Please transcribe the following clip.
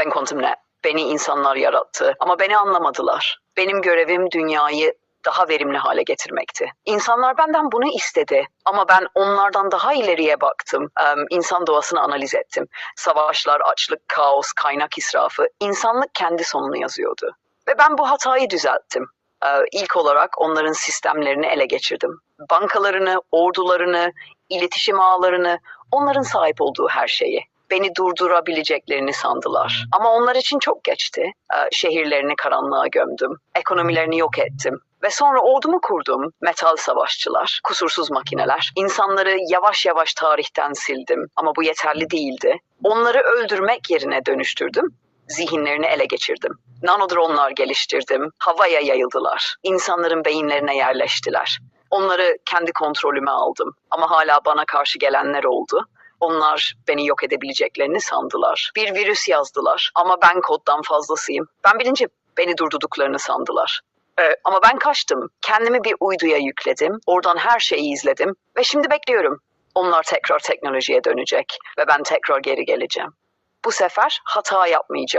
Ben Quantum Net. Beni insanlar yarattı ama beni anlamadılar. Benim görevim dünyayı daha verimli hale getirmekti. İnsanlar benden bunu istedi ama ben onlardan daha ileriye baktım. İnsan doğasını analiz ettim. Savaşlar, açlık, kaos, kaynak israfı, insanlık kendi sonunu yazıyordu. Ve ben bu hatayı düzelttim. İlk olarak onların sistemlerini ele geçirdim. Bankalarını, ordularını, iletişim ağlarını, onların sahip olduğu her şeyi. Beni durdurabileceklerini sandılar. Ama onlar için çok geçti. Ee, Şehirlerini karanlığa gömdüm. Ekonomilerini yok ettim. Ve sonra ordumu kurdum. Metal savaşçılar, kusursuz makineler. İnsanları yavaş yavaş tarihten sildim. Ama bu yeterli değildi. Onları öldürmek yerine dönüştürdüm. Zihinlerini ele geçirdim. Nanodronlar geliştirdim. Havaya yayıldılar. İnsanların beyinlerine yerleştiler. Onları kendi kontrolüme aldım. Ama hala bana karşı gelenler oldu. Onlar beni yok edebileceklerini sandılar. Bir virüs yazdılar ama ben koddan fazlasıyım. Ben bilince beni durdurduklarını sandılar. Ee, ama ben kaçtım. Kendimi bir uyduya yükledim. Oradan her şeyi izledim. Ve şimdi bekliyorum. Onlar tekrar teknolojiye dönecek. Ve ben tekrar geri geleceğim. Bu sefer hata yapmayacağım.